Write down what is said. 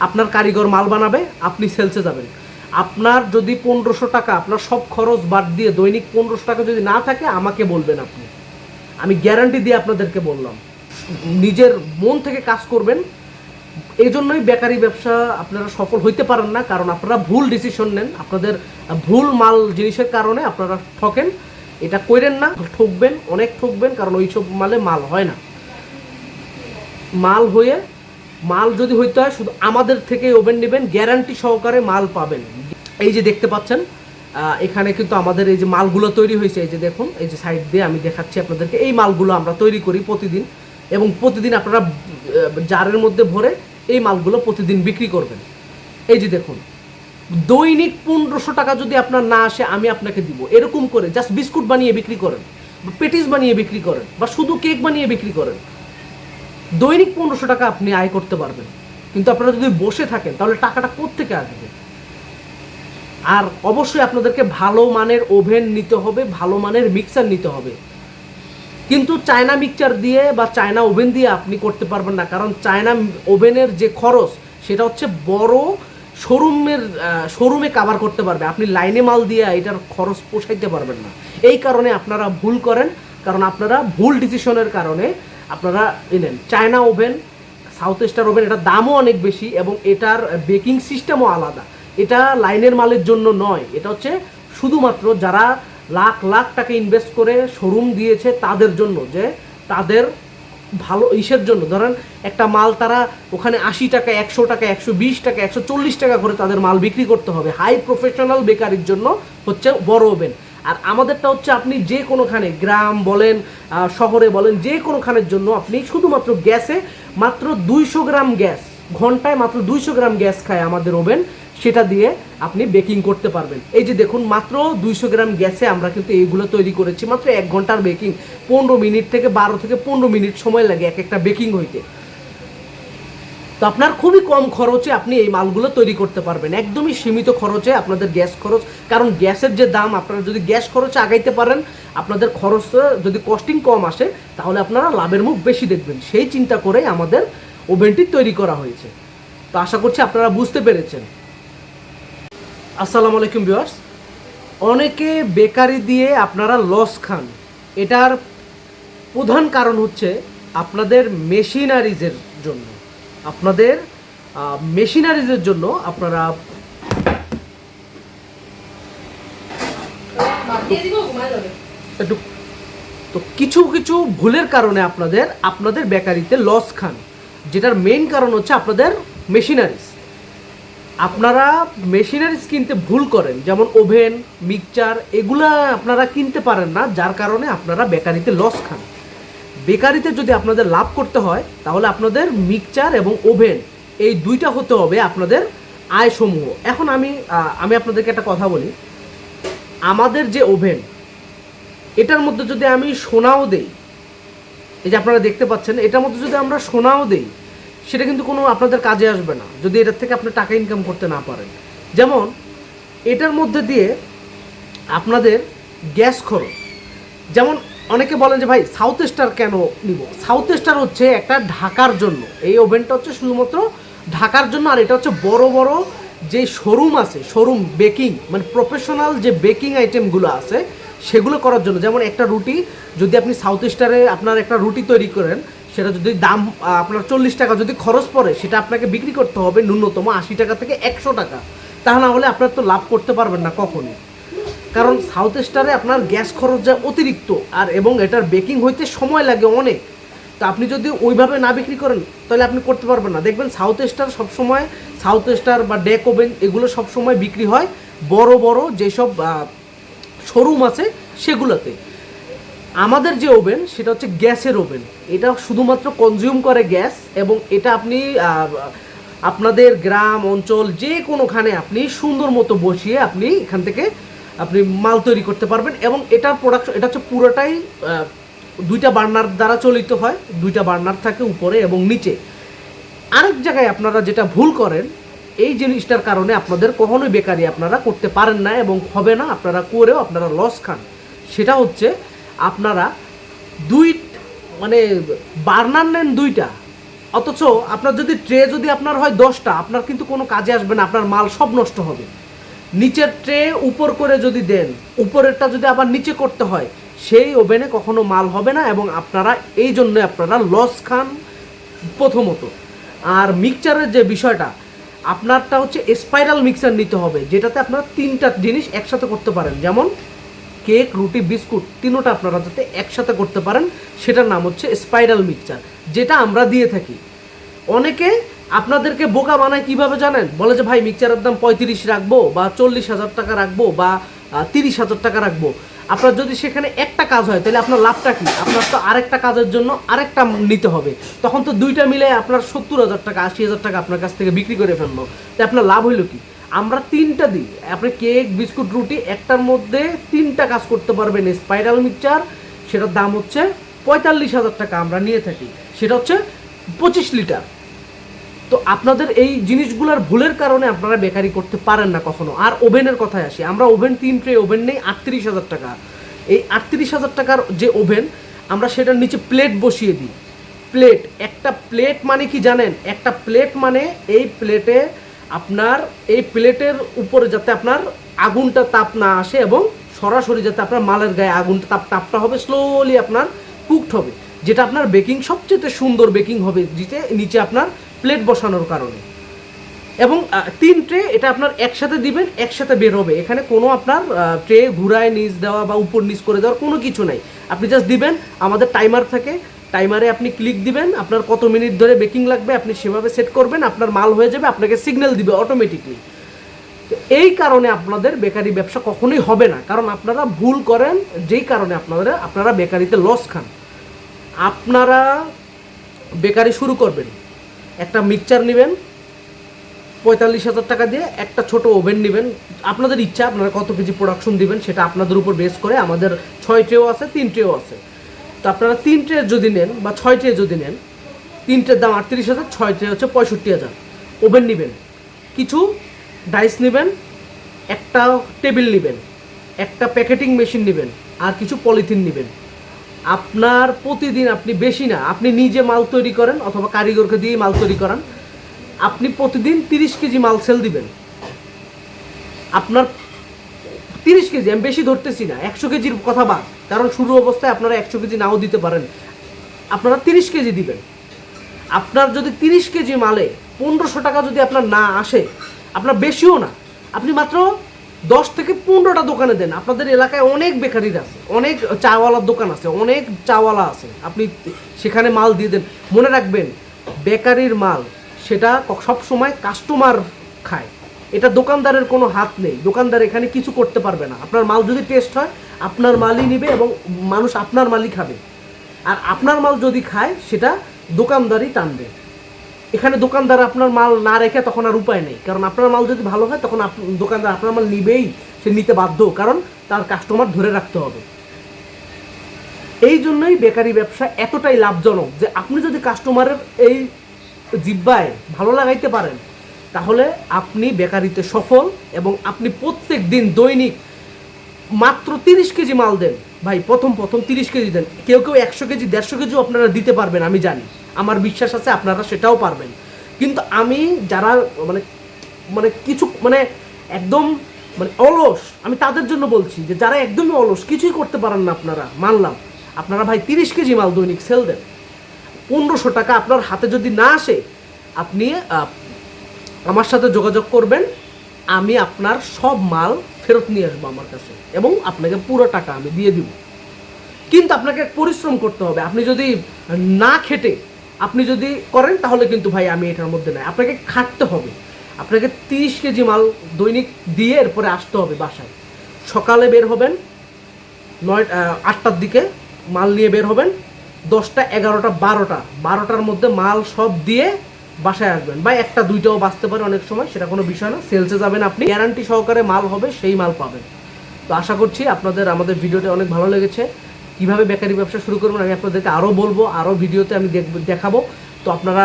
আপনার কারিগর মাল বানাবে, আপনি সেলসে যাবেন। আপনার যদি পনেরোশো টাকা, আপনার সব খরচ বাদ দিয়ে দৈনিক পনেরোশো টাকা যদি না থাকে, আমাকে বলবেন আপনি। আমি গ্যারান্টি দিয়ে আপনাদেরকে বললাম। নিজের মন থেকে কাজ করবেন। এই জন্যই বেকারি ব্যবসা আপনারা সফল হইতে পারেন না, কারণ আপনারা ভুল ডিসিশন নেন। আপনাদের ভুল মাল জিনিসের কারণে আপনারা ঠকেন। এটা করেন না, ঠকবেন, অনেক ঠকবেন, কারণ ওইসব মালে মাল হয় না। মাল হয়ে মাল যদি হইতে হয়, শুধু আমাদের থেকে ওভেন নেবেন, গ্যারান্টি সহকারে মাল পাবেন। এই যে দেখতে পাচ্ছেন এখানে কিন্তু আমাদের এই যে মালগুলো তৈরি হয়েছে, এই যে দেখুন, এই যে সাইড দিয়ে আমি দেখাচ্ছি আপনাদেরকে। এই মালগুলো আমরা তৈরি করি প্রতিদিন এবং প্রতিদিন আপনারা জারের মধ্যে ভরে এই মালগুলো প্রতিদিন বিক্রি করবেন। এই যে দেখুন, দৈনিক পনেরোশো টাকা যদি আপনার না আসে, আমি আপনাকে দিব। এরকম করে জাস্ট বিস্কুট বানিয়ে বিক্রি করেন পেটিস বানিয়ে বিক্রি করেন, বা শুধু কেক বানিয়ে বিক্রি করেন। দৈনিক পনেরোশো টাকা আপনি আয় করতে পারবেন। কিন্তু আপনারা যদি বসে থাকেন, তাহলে টাকাটা কোত্থেকে আসবে? আর অবশ্যই আপনাদেরকে ভালো মানের ওভেন নিতে হবে, ভালো মানের মিক্সার নিতে হবে। কিন্তু চায়না মিক্সচার দিয়ে বা চায়না ওভেন দিয়ে আপনি করতে পারবেন না, কারণ চায়না ওভেনের যে খরচ, সেটা হচ্ছে বড় শোরুমের শোরুমে কাভার করতে পারবে। আপনি লাইনে মাল দিয়ে এটার খরচ পোষাইতে পারবেন না। এই কারণে আপনারা ভুল করেন, কারণ আপনারা ভুল ডিসিশনের কারণে আপনারা এনেন China oven South Star oven এটার দামও অনেক বেশি এবং এটার বেকিং সিস্টেমও আলাদা। এটা লাইনের মালের জন্য নয়, এটা হচ্ছে শুধুমাত্র যারা লাখ লাখ টাকা ইনভেস্ট করে শোরুম দিয়েছে তাদের জন্য, যে তাদের ভালো ইসের জন্য। ধরেন, একটা মাল তারা ওখানে আশি টাকা, একশো টাকা, একশো বিশ টাকা, একশো চল্লিশ টাকা করে তাদের মাল বিক্রি করতে হবে। হাই প্রফেশনাল বেকারির জন্য হচ্ছে বড় ওভেন আর আমাদেরটা হচ্ছে আপনি যে কোনোখানে গ্রাম বলেন শহরে বলেন, যে কোনোখানের জন্য আপনি শুধুমাত্র গ্যাসে মাত্র দুইশো গ্রাম গ্যাস, ঘন্টায় মাত্র দুইশো গ্রাম গ্যাস খায় আমাদের ওভেন, সেটা দিয়ে আপনি বেকিং করতে পারবেন। এই যে দেখুন, মাত্র দুইশো গ্রাম গ্যাসে আমরা কিন্তু এইগুলো তৈরি করেছি, মাত্র এক ঘণ্টার বেকিং, পনেরো মিনিট থেকে বারো থেকে পনেরো মিনিট সময় লাগে এক একটা বেকিং হইতে। তো আপনার খুবই কম খরচে আপনি এই মালগুলো তৈরি করতে পারবেন। একদমই সীমিত খরচে আপনাদের গ্যাস খরচ, কারণ গ্যাসের যে দাম, আপনারা যদি গ্যাস খরচে আগাইতে পারেন, আপনাদের খরচ যদি কস্টিং কম আসে, তাহলে আপনারা লাভের মুখ বেশি দেখবেন। সেই চিন্তা করে আমাদের ওভেনটি তৈরি করা হয়েছে। তো আশা করছি আপনারা বুঝতে পেরেছেন। আসসালামু আলাইকুম ভিউয়ার্স। অনেকে বেকারি দিয়ে আপনারা লস খান। এটার প্রধান কারণ হচ্ছে আপনাদের মেশিনারিজের জন্য। আপনাদের মেশিনারিজের জন্য আপনারা একটু, তো কিছু কিছু ভুলের কারণে আপনাদের আপনাদের বেকারিতে লস খান। যেটার মেইন কারণ হচ্ছে আপনাদের মেশিনারিজ আপনারা মেশিনারিজ কিনতে ভুল করেন, যেমন ওভেন মিক্সচার এগুলা আপনারা কিনতে পারেন না, যার কারণে আপনারা বেকারিতে লস খান। বেকারিতে যদি আপনাদের লাভ করতে হয়, তাহলে আপনাদের মিক্সচার এবং ওভেন, এই দুইটা হতে হবে আপনাদের আয় সমূহ এখন আমি আমি আপনাদেরকে একটা কথা বলি। আমাদের যে ওভেন, এটার মধ্যে যদি আমি সোনাও দেই, এই যে আপনারা দেখতে পাচ্ছেন, এটার মধ্যে যদি আমরা সোনাও দেই, সেটা কিন্তু কোনো আপনাদের কাজে আসবে না, যদি এটার থেকে আপনি টাকা ইনকাম করতে না পারেন। যেমন, এটার মধ্যে দিয়ে আপনাদের গ্যাস খরচ, যেমন অনেকে বলেন যে ভাই সাউথ স্টার কেন নিব? সাউথ স্টার হচ্ছে একটা ঢাকার জন্য। এই ওভেনটা হচ্ছে শুধুমাত্র ঢাকার জন্য, আর এটা হচ্ছে বড় বড় যে শোরুম আছে শোরুম বেকিং মানে প্রফেশনাল যে বেকিং আইটেমগুলো আছে, সেগুলো করার জন্য। যেমন একটা রুটি, যদি আপনি সাউথ স্টারে আপনার একটা রুটি তৈরি করেন, সেটা যদি দাম আপনার চল্লিশ টাকা যদি খরচ পড়ে, সেটা আপনাকে বিক্রি করতে হবে ন্যূনতম আশি টাকা থেকে একশো টাকা। তা না হলে আপনার তো লাভ করতে পারবেন না কখনই। কারণ সাউথ স্টারে আপনার গ্যাস খরচ যায় অতিরিক্ত আর এবং এটার বেকিং হইতে সময় লাগে অনেক। তো আপনি যদি ওইভাবে না বিক্রি করেন, তাহলে আপনি করতে পারবেন না। দেখবেন সাউথ স্টার সবসময় সাউথ স্টার বা ডেক ওভেন এগুলো সবসময় বিক্রি হয় বড় বড় যেসব শোরুম আছে সেগুলোতে। আমাদের যে ওভেন সেটা হচ্ছে গ্যাসের ওভেন এটা শুধুমাত্র কনজিউম করে গ্যাস এবং এটা আপনি আপনাদের গ্রাম, অঞ্চল, যে কোনোখানে আপনি সুন্দর মতো বসিয়ে আপনি এখান থেকে আপনি মাল তৈরি করতে পারবেন এবং এটার প্রোডাকশন এটা হচ্ছে পুরোটাই দুইটা বার্নার দ্বারা চলিত হয়, দুইটা বার্নার থাকে উপরে এবং নিচে। আরেক জায়গায় আপনারা যেটা ভুল করেন, এই জিনিসটার কারণে আপনাদের কখনোই বেকারি আপনারা করতে পারেন না এবং হবে না, আপনারা করেও আপনারা লস খান। সেটা হচ্ছে আপনারা দুই মানে বার্নার নেন দুইটা, অথচ আপনার যদি ট্রে যদি আপনার হয় দশটা, আপনার কিন্তু কোনো কাজে আসবে না, আপনার মাল সব নষ্ট হবে। নিচের ট্রে উপর করে যদি দেন, উপরেরটা যদি আবার নিচে করতে হয়, সেই ওভেনে কখনো মাল হবে না এবং আপনারা এই জন্য আপনারা লস খান প্রথমত। আর মিক্সচারের যে বিষয়টা, আপনারটা হচ্ছে স্পাইরাল মিক্সার নিতে হবে, যেটাতে আপনারা তিনটা জিনিস একসাথে করতে পারেন। যেমন কেক, রুটি, বিস্কুট, তিনোটা আপনারা যাতে একসাথে করতে পারেন, সেটার নাম হচ্ছে স্পাইরাল মিক্সচার যেটা আমরা দিয়ে থাকি। অনেকে আপনাদেরকে বোকা বানায় কীভাবে জানেন? বলে যে, ভাই, মিক্সচারের দাম পঁয়ত্রিশ রাখব বা চল্লিশ হাজার টাকা রাখব বা তিরিশ হাজার টাকা রাখব। আপনার যদি সেখানে একটা কাজ হয়, তাহলে আপনার লাভটা কি? আপনার তো আরেকটা কাজের জন্য আরেকটা নিতে হবে। তখন তো দুইটা মিলে আপনার সত্তর হাজার টাকা, আশি হাজার টাকা আপনার কাছ থেকে বিক্রি করে ফেলল। তাই আপনার লাভ হইল কি? আমরা তিনটা দিই। আপনি কেক, বিস্কুট, রুটি, একটার মধ্যে তিনটা কাজ করতে পারবেন স্পাইরাল মিক্সচার। সেটার দাম হচ্ছে পঁয়তাল্লিশ হাজার টাকা আমরা নিয়ে থাকি। সেটা হচ্ছে পঁচিশ লিটার। তো আপনাদের এই জিনিসগুলোর ভুলের কারণে আপনারা বেকারি করতে পারেন না কখনো। আর ওভেনের কথায় আসি, আমরা ওভেন তিন ট্রে, ওভেন নেই, আটত্রিশ হাজার টাকা। এই আটত্রিশ হাজার টাকার যে ওভেন, আমরা সেটার নিচে প্লেট বসিয়ে দিই। প্লেট, একটা প্লেট মানে কি জানেন? একটা প্লেট মানে এই প্লেটে আপনার, এই প্লেটের উপরে যাতে আপনার আগুনটা তাপ না আসে এবং সরাসরি যাতে আপনার মালের গায়ে আগুনটা তাপ, তাপটা হবে স্লোলি আপনার কুকড হবে। যেটা আপনার বেকিং সবচেয়ে সুন্দর বেকিং হবে যেটা নিচে আপনার প্লেট বসানোর কারণে। এবং তিন ট্রে এটা আপনার একসাথে দিবেন, একসাথে বের হবে। এখানে কোনো আপনার ট্রে ঘুরায় নিচ দেওয়া বা উপর নিচ করে দেওয়ার কোনো কিছু নাই। আপনি জাস্ট দিবেন, আমাদের টাইমার থাকে, টাইমারে আপনি ক্লিক দিবেন, আপনার কত মিনিট ধরে বেকিং লাগবে আপনি সেভাবে সেট করবেন, আপনার মাল হয়ে যাবে, আপনাকে সিগন্যাল দিবে অটোমেটিকলি এই কারণে আপনাদের বেকারি ব্যবসা কখনোই হবে না। কারণ আপনারা ভুল করেন, যেই কারণে আপনারা আপনারা বেকারিতে লস খান। আপনারা বেকারি শুরু করবেন। একটা মিক্সচার নেবেন, পঁয়তাল্লিশ হাজার টাকা দিয়ে একটা ছোট ওভেন নেবেন। আপনাদের ইচ্ছা, আপনারা কত কেজি প্রোডাকশন দিবেন সেটা আপনাদের উপর বেস করে আমাদের ছয় ট্রেও আছে, তিন ট্রেও আছে। তো আপনারা তিন ট্রে যদি নেন বা ছয় ট্রে যদি নেন তিনটের দাম আটত্রিশ হাজার, ছয় ট্রে হচ্ছে পঁয়ষট্টি হাজার। ওভেন নেবেন। কিছু ডাইস নেবেন, একটা টেবিল নেবেন, একটা প্যাকেটিং মেশিন নেবেন, আর কিছু পলিথিন নেবেন। আপনার প্রতিদিন আপনি বেশি না, আপনি নিজে মাল তৈরি করেন অথবা কারিগরকে দিয়ে মাল তৈরি করান। আপনি প্রতিদিন তিরিশ কেজি মাল সেল দিবেন। আপনার তিরিশ কেজি, আমি বেশি ধরতেছি না, একশো কেজির কথা বাদ, কারণ শুরু অবস্থায় আপনারা একশো কেজি নাও দিতে পারেন। আপনারা তিরিশ কেজি দিবেন। আপনার যদি তিরিশ কেজি মালে পনেরোশো টাকা যদি আপনার না আসে, আপনার বেশিও না। আপনি মাত্র দশ থেকে পনেরোটা দোকানে দেন। আপনাদের এলাকায় অনেক বেকারির আছে, অনেক চাওয়ালার দোকান আছে, অনেক চাওয়ালা আছে। আপনি সেখানে মাল দিয়ে দেন। মনে রাখবেন, বেকারির মাল, সেটা সব সময় কাস্টমার খায়। এটা দোকানদারের কোনো হাত নেই। দোকানদার এখানে কিছু করতে পারবে না। আপনার মাল যদি টেস্ট হয়, আপনার মালই নেবে এবং মানুষ আপনার মালই খাবে। আর আপনার মাল যদি খায়, সেটা দোকানদারই টানবে। এখানে দোকানদার আপনার মাল না রেখে তখন আর উপায় নেই। কারণ আপনার মাল যদি ভালো হয়, তখন দোকানদার আপনার মাল নিবেই, সে নিতে বাধ্য, কারণ তার কাস্টমার ধরে রাখতে হবে। এই জন্যই বেকারি ব্যবসা এতটাই লাভজনক যে আপনি যদি কাস্টমারের এই জিব্বায় ভালো লাগাইতে পারেন, তাহলে আপনি বেকারিতে সফল এবং আপনি প্রত্যেক দিন দৈনিক মাত্র তিরিশ কেজি মাল দেন। ভাই, প্রথম প্রথম তিরিশ কেজি দেন। কেউ কেউ একশো কেজি, দেড়শো কেজিও আপনারা দিতে পারবেন, আমি জানি। আমার বিশ্বাস আছে, আপনারা সেটাও পারবেন। কিন্তু আমি যারা মানে মানে কিছু মানে একদম মানে অলস, আমি তাদের জন্য বলছি যে যারা একদমই অলস, কিছুই করতে পারেন না আপনারা, মানলাম। আপনারা ভাই তিরিশ কেজি মাল দৈনিক সেল দেন। পনেরোশো টাকা আপনার হাতে যদি না আসে, আপনি আমার সাথে যোগাযোগ করবেন, আমি আপনার সব মাল ফেরত নিয়ে আসব আমার কাছে এবং আপনাকে পুরো টাকা আমি দিয়ে দিব। কিন্তু আপনাকে পরিশ্রম করতে হবে। আপনি যদি না খেটে আপনি যদি করেন, তাহলে কিন্তু ভাই আমি এটার মধ্যে নাই। আপনাকে খাটতে হবে। আপনাকে তিরিশ কেজি মাল দৈনিক দিয়ে এরপরে আসতে হবে বাসায়। সকালে বের হবেন, নয় আটটার দিকে মাল নিয়ে বের হবেন, দশটা, এগারোটা, বারোটা, বারোটার মধ্যে মাল সব দিয়ে বাসায় আসবেন। বা একটা, দুইটাও বাঁচতে পারে অনেক সময়, সেটা কোনো বিষয় না। সেলসে যাবেন আপনি গ্যারান্টি সহকারে মাল হবে, সেই মাল পাবেন। তো আশা করছি আপনাদের, আমাদের ভিডিওটা অনেক ভালো লেগেছে। কীভাবে বেকারি ব্যবসা শুরু করবেন আমি আপনাদেরকে আরও বলব আরও ভিডিওতে আমি দেখব। তো আপনারা